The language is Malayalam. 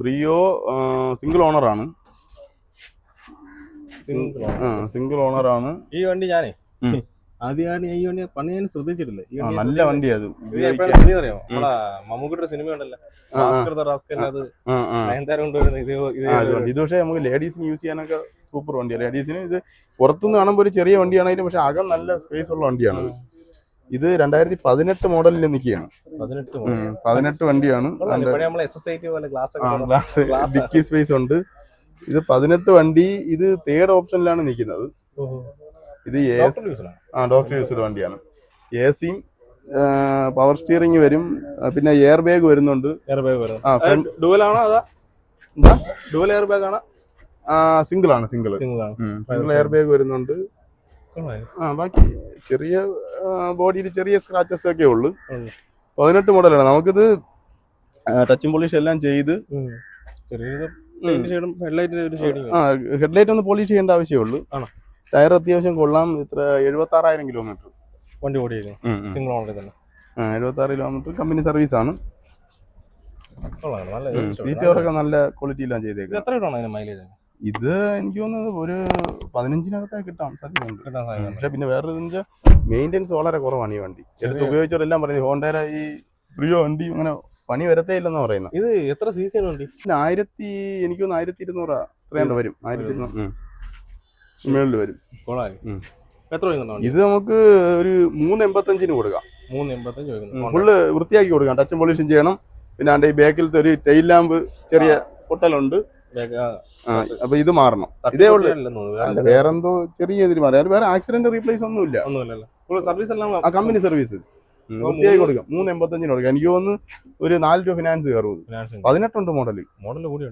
ബ്രിയോ സിംഗിൾ ഓണർ ആണ്. സിംഗിൾ ഓണർ ആണ്. ഈ വണ്ടി ഞാനേ. ആദ്യമാണ് ഈ വണ്ടി പണി ഞാൻ ശ്രദ്ധിച്ചിട്ടില്ല. നല്ല വണ്ടി അത്. അറിയാമോ നമ്മളെ മമ്മൂക്കിയുടെ സിനിമ ഉണ്ടല്ലോ. ഇത് പക്ഷേ നമുക്ക് ലേഡീസിന് യൂസ് ചെയ്യാനൊക്കെ സൂപ്പർ വണ്ടിയാണ് ലേഡീസിന് ഇത് പുറത്തുനിന്ന് കാണുമ്പോൾ ഒരു ചെറിയ വണ്ടിയാണെങ്കിലും പക്ഷെ അകം നല്ല സ്പേസ് ഉള്ള വണ്ടിയാണ് ഇത്. രണ്ടായിരത്തി പതിനെട്ട് മോഡലിൽ നിൽക്കുകയാണ് പതിനെട്ട് വണ്ടിയാണ്. ഡിക്കി സ്പേസ് ഉണ്ട്. ഇത് പതിനെട്ട് വണ്ടി ഇത് തേർഡ് ഓപ്ഷനിലാണ് നിൽക്കുന്നത്. ഇത്. ആ ഡോക്ടർ യൂസ്ഡ് വണ്ടിയാണ്. എ സിയും പവർ സ്റ്റിയറിംഗ് വരും. പിന്നെ എയർ ബാഗ് വരുന്നുണ്ട് എയർ ബാഗ് ഡുവൽ ആണോ അതാ? ഡുവൽ എയർ ബാഗ് ആണോ? സിംഗിൾ ആണ് single single single air bag വരുന്നുണ്ട്. ആ ബാക്കി ചെറിയ ബോഡിയിൽ ചെറിയ സ്ക്രാച്ചസ് ഒക്കെ ഉള്ളു. പതിനെട്ട് മോഡലാണ്. നമുക്കിത് ടച്ചും പോളിഷ് എല്ലാം ചെയ്ത് ഹെഡ്ലൈറ്റ് ഒന്ന് പോളിഷ് ചെയ്യേണ്ട ആവശ്യമേ ഉള്ളൂ. ടയർ അത്യാവശ്യം കൊള്ളാം. ഇത്ര എഴുപത്തി ആറായിരം കിലോമീറ്റർ വണ്ടി ഓടി സിംഗിൾ ഓണറിൽ തന്നെ. എഴുപത്തി ആറ് കിലോമീറ്റർ കമ്പനി സർവീസ് ആണ്. സീറ്റ് കവറൊക്കെ നല്ല ക്വാളിറ്റിയിലാണ് എല്ലാം ചെയ്തേക്കുന്നത്. എത്ര കിട്ടണം അതിന് മൈലേജ് ഇത് എനിക്ക് തോന്നുന്നത് ഒരു പതിനഞ്ചിനകത്തേ കിട്ടാൻ സാധ്യതയുണ്ട്. പക്ഷെ പിന്നെ വേറെ മെയിന്റെനൻസ് വളരെ കുറവാണ് ഈ വണ്ടി. എടുത്ത് ഉപയോഗിച്ചവരെല്ലാം പറയുന്നത് ഹോണ്ടയുടെ ഈ പ്രിയോ വണ്ടി അങ്ങനെ പണി വരത്തേ ഇല്ലെന്ന് പറയുന്നത്. ഇത് എത്ര സി സി ആണ് വണ്ടി? പിന്നെ ആയിരത്തി എനിക്ക് തോന്നുന്നു ആയിരത്തി ഇരുന്നൂറ് അത്രയാണ്ട് വരും. ആയിരത്തി ഇരുന്നൂറ് മുകളിൽ വരും. എത്ര ഇത് നമുക്ക് ഒരു മൂന്ന് എൺപത്തഞ്ചിന് കൊടുക്കാം മൂന്ന് എൺപത്തഞ്ച് ഫുള്ള് വൃത്തിയാക്കി കൊടുക്കാം. ടച്ചും പോളിഷും ചെയ്യണം. പിന്നെ അതിന്റെ ഈ ബാക്കിലത്തെ ഒരു ടെയിൽ ലാമ്പ് ചെറിയ പൊട്ടലുണ്ട്. അപ്പൊ ഇത് മാറണം. ഇതേ ഉള്ളു. വേറെ വേറെന്തോ ചെറിയ ഇതിൽ മാറി. വേറെ ആക്സിഡന്റ് റീപ്ലേസ് ഒന്നുമില്ല. സർവീസ് എല്ലാം കമ്പനി സർവീസ് വൃത്തിയായി കൊടുക്കാം. മൂന്ന് എൺപത്തഞ്ചിന് കൊടുക്കാം. എനിക്ക് തോന്നുന്നു ഒരു നാല് രൂപ ഫിനാൻസ് കയറും പതിനെട്ടുണ്ട് മോഡൽ മോഡൽ കൂടി